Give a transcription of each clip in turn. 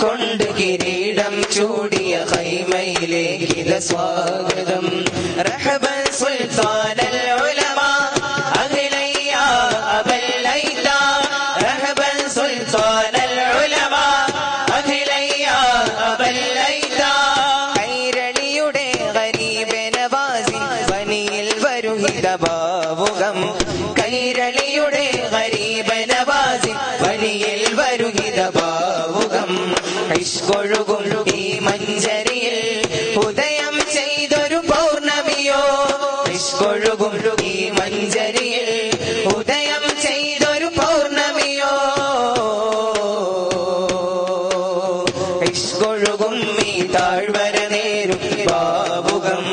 കൊണ്ട് കിരീടം ചൂടിയ ഹൈമയിലേക്കിത സ്വാഗതം. റഹബൻ സുൽത്താനൽ ഉലമ അഖിലയ്യ അബല്ലൈത റഹബൻ സുൽത്താനൽ ഉലമ അഖിലയ്യ അബല്ലൈത കൈരളിയുടെ ഗരീബനവാസി നവാസി വനിയിൽ വരുഹിത ഭാവുകം. കൈരളിയുടെ ഗരീബ് നവാസി വരുഹിത ഇഷ്കൊഴുകും ഈ മഞ്ചരിയിൽ. ഉദയം ചെയ്തൊരു പൗർണമിയോ? ഇഷ്കൊഴുകും ഈ മഞ്ചരിയിൽ. ഉദയം ചെയ്തൊരു പൗർണമിയോ? ഇഷ്കൊഴുകും ഈ താഴ്വര നേരും ബാബുകം.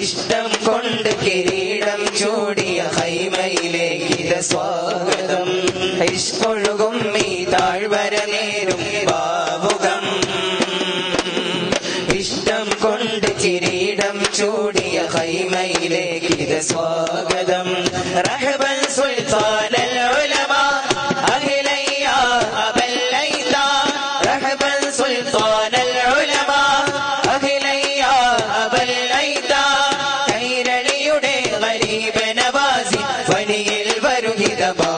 ഇഷ്ടം കൊണ്ട് കിരീടം ചൂടിയ ഹൈമയിലേക്ക് സ്വാഗതം. ഇഷ്കൊഴുകും ഈ താഴ്വര നേരും പാവുകം ഇഷ്ടം കൊണ്ട് കിരീടം ചൂടിയ കൈമയിലേക്ക് ഇത് സ്വാഗതം. റഹബൻ സുൽത്താൻ ഗരീബനവാസി ഫനിയിൽ വരുഹിതമാ